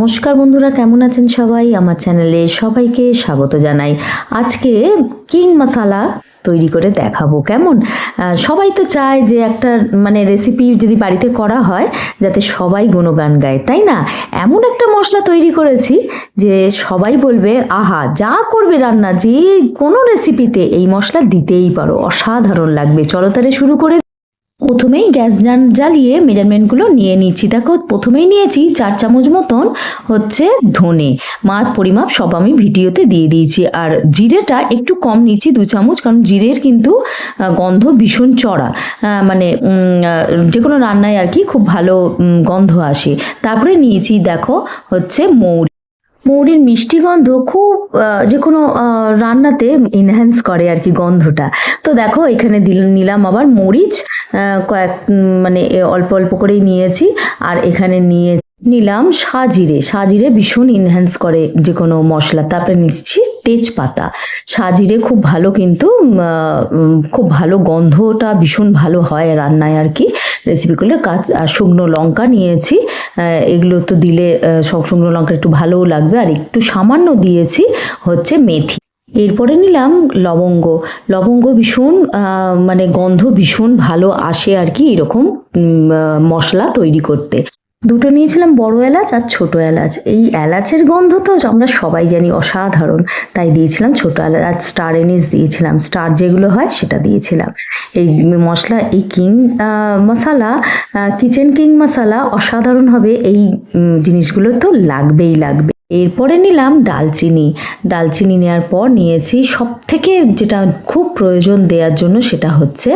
নমস্কার বন্ধুরা, কেমন আছেন সবাই? আমার চ্যানেলে সবাইকে স্বাগত জানাই। আজকে কিং মশালা তৈরি করে দেখাবো, কেমন? সবাই তো চায় যে একটা মানে রেসিপি যদি বাড়িতে করা হয়, যাতে সবাই গুণগান গায়, তাই না? এমন একটা মশলা তৈরি করেছি যে সবাই বলবে, আহা, যা করবে রান্না, যে কোনো রেসিপিতে এই মশলা দিতেই পারো। অসাধারণ লাগবে। চলো তাহলে শুরু করে প্রথমেই গ্যাস জ্বালিয়ে মেজারমেন্টগুলো নিয়ে নিচ্ছি। দেখো, প্রথমেই নিয়েছি চার চামচ মতন হচ্ছে ধনে। মাছ পরিমাপ সব আমি ভিডিওতে দিয়ে দিয়েছি। আর জিরেটা একটু কম নিচ্ছি, দু চামচ, কারণ জিরের কিন্তু গন্ধ ভীষণ চড়া। মানে যে কোনো রান্নায় আর কি খুব ভালো গন্ধ আসে। তারপরে নিয়েছি, দেখো, হচ্ছে মৌরি। মৌরির মিষ্টি গন্ধ খুব যে কোনো রান্নাতে এনহ্যান্স করে আর কি গন্ধটা। তো দেখো, এখানে দিল, নিলাম আবার মরিচ কয়েক মানে অল্প অল্প করেই নিয়েছি। আর এখানে নিয়ে নিলাম সাজিরে। সাজিরে ভীষণ এনহ্যান্স করে যে কোনো মশলা। তারপরে নিচ্ছি তেজপাতা। সাজিরে খুব ভালো কিন্তু খুব ভালো গন্ধটা ভীষণ ভালো হয় রান্নায় আর কি। রেসিপিগুলো কাজ আর শুকনো লঙ্কা নিয়েছি। এগুলো তো দিলে সব শুকনো লঙ্কা একটু ভালোও লাগবে। আর একটু সামান্য দিয়েছি হচ্ছে মেথি। এরপরে নিলাম লবঙ্গ। লবঙ্গ ভীষণ মানে গন্ধ ভীষণ ভালো আসে আর কি এরকম মশলা তৈরি করতে। দুটো নিয়েছিলাম বড় এলাচ আর ছোট এলাচ। এই এলাচের গন্ধ তো আমরা সবাই জানি অসাধারণ। তাই দিয়েছিলাম ছোট এলাচ আর স্টার এনিস দিয়েছিলাম। স্টার যেগুলো হয় সেটা দিয়েছিলাম। এই মশলা, এই King Masala Kitchen King Masala অসাধারণ হবে। এই জিনিসগুলো তো লাগবেই, লাগবে। এরপরে নিলাম ডালচিনি। ডালচিনি নেওয়ার পর নিয়েছি সব থেকে যেটা খুব প্রয়োজন দেওয়ার জন্য সেটা হচ্ছে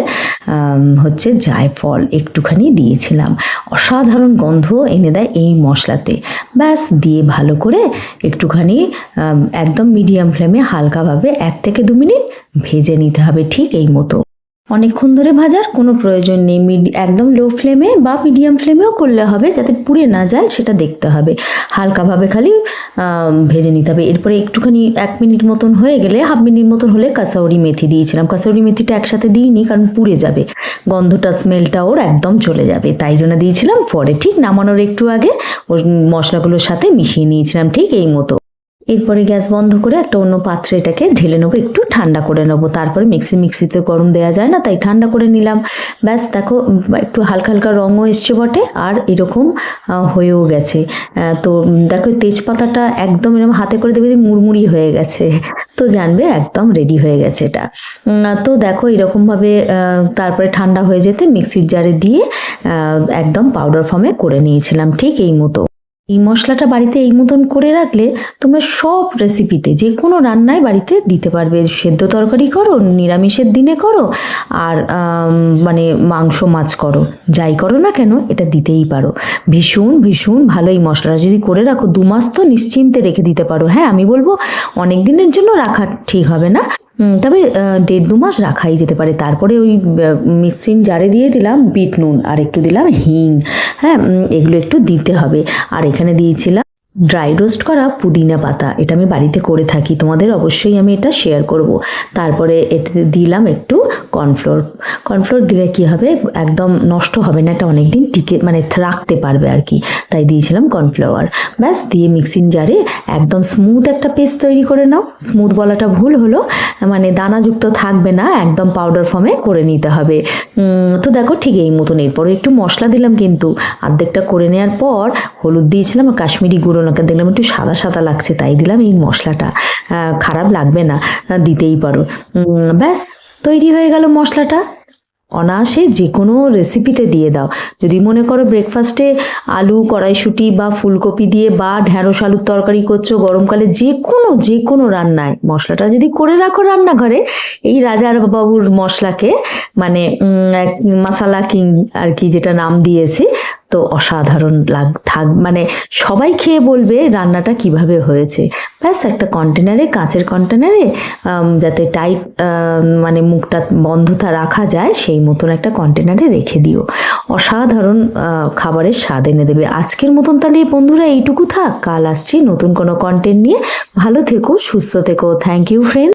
হচ্ছে জায়ফল। একটুখানি দিয়েছিলাম। অসাধারণ গন্ধ এনে দেয় এই মশলাতে। ব্যাস, দিয়ে ভালো করে একটুখানি একদম মিডিয়াম ফ্লেমে হালকাভাবে এক থেকে দু মিনিট ভেজে নিতে হবে ঠিক এই মতো। অনেকক্ষণ ধরে ভাজার কোনো প্রয়োজন নেই। একদম লো ফ্লেমে বা মিডিয়াম ফ্লেমেও করলে হবে, যাতে পুড়ে না যায়, সেটা দেখতে হবে। হালকাভাবে খালি ভেজে নিতে হবে। এরপরে একটুখানি এক মিনিট মতন হয়ে গেলে, হাফ মিনিট মতন হলে কাসাউরি মেথি দিয়েছিলাম। কাসাউরি মেথিটা একসাথে দিইনি, কারণ পুড়ে যাবে। গন্ধটা স্মেলটা ওর একদম চলে যাবে। তাই জন্য দিয়েছিলাম। পরে ঠিক নামানোর একটু আগে ওর মশলাগুলোর সাথে মিশিয়ে নিয়েছিলাম ঠিক এই মতো। এরপরে গ্যাস বন্ধ করে একটা অন্য পাত্রে এটাকে ঢেলে নেব, একটু ঠান্ডা করে নেব। তারপরে মিক্সি, মিক্সিতে গরম দেওয়া যায় না, তাই ঠান্ডা করে নিলাম। ব্যাস, দেখো একটু হালকা হালকা রঙও এসছে বটে, আর এরকম হয়েও গেছে। তো দেখো তেজপাতাটা একদম এরকম হাতে করে দেবে মুড়মুড়ি হয়ে গেছে। তো জানবে একদম রেডি হয়ে গেছে এটা। তো দেখো, এরকমভাবে তারপরে ঠান্ডা হয়ে যেতে মিক্সির জারে দিয়ে একদম পাউডার ফর্মে করে নিয়েছিলাম, ঠিক এই মতো। এই মশলাটা বাড়িতে এই মতন করে রাখলে তোমরা সব রেসিপিতে যে কোনো রান্নায় বাড়িতে দিতে পারবে। সেদ্ধ তরকারি করো, নিরামিষের দিনে করো, আর মানে মাংস, মাছ করো। যাই করো না কেন, এটা দিতেই পারো। ভীষণ ভীষণ ভালো এই মশলাটা। যদি করে রাখো, দু মাস তো নিশ্চিন্তে রেখে দিতে পারো। হ্যাঁ আমি বলব অনেক দিনের জন্য রাখা ঠিক হবে না। তবে দেড় দু মাস রাখাই যেতে পারে। তারপরে ওই মিক্সিং জারে দিয়ে দিলাম বিট নুন, আর একটু দিলাম হিং। হ্যাঁ এগুলো একটু দিতে হবে। আর এখানে দিয়েছিলাম ড্রাই রোস্ট করা পুদিনা পাতা, এটা আমি বাড়িতে করে থাকি, তোমাদের অবশ্যই আমি এটা শেয়ার করব। তারপরে এতে দিলাম একটু কর্নফ্লোর কর্নফ্লোর দিলে কি হবে, একদম নষ্ট হবে না, এটা অনেক দিন টিকে মানে রাখতে পারবে আর কি, তাই দিয়েছিলাম কর্নফ্লাওয়ার ব্যাস, দিয়ে মিক্সিং জারে একদম স্মুথ একটা পেস্ট তৈরি করে নাও। স্মুথ বলাটা ভুল হলো মানে দানাযুক্ত থাকবে না, একদম পাউডার ফর্মে করে নিতে হবে। তো দেখো ঠিক এই মতন, এরপরে একটু মশলা দিলাম কিন্তু অর্ধেকটা করে নেওয়ার পর হলুদ দিয়েছিলাম আর কাশ্মীরি গুঁড়ো লঙ্কা দেখলাম একটু সাদা সাদা লাগছে, তাই দিলাম এই মশলাটা। খারাপ লাগবে না দিতেই পারো। ব্যাস, তৈরি হয়ে গেল মশলাটা। অনায়াসে যে কোনো রেসিপিতে দিয়ে দাও। যদি মনে করো ব্রেকফাস্টে আলু, কড়াইশুঁটি বা ফুলকপি দিয়ে বা ঢ্যাঁড়স আলুর তরকারি করছ গরমকালে যে কোনো যে কোনো রান্নায়, মশলাটা যদি করে রাখো রান্নাঘরে, এই রাজার বাবুর মশলাকে মানে মাসালা কিং আর কি যেটা নাম দিয়েছি তো অসাধারণ লাগ, থাক মানে সবাই খেয়ে বলবে রান্নাটা কীভাবে হয়েছে। ব্যাস, একটা কন্টেনারে, কাঁচের কন্টেনারে যাতে টাইট মানে মুখটা বন্ধতা রাখা যায়, সেই মতন একটা কন্টেনারে রেখে দিও। অসাধারণ খাবারের স্বাদ এনে দেবে। আজকের মতন তাহলে বন্ধুরা এইটুকু থাক। কাল আসছি নতুন কোনো কন্টেন্ট নিয়ে। ভালো থেকো, সুস্থ থেকো। Thank you friend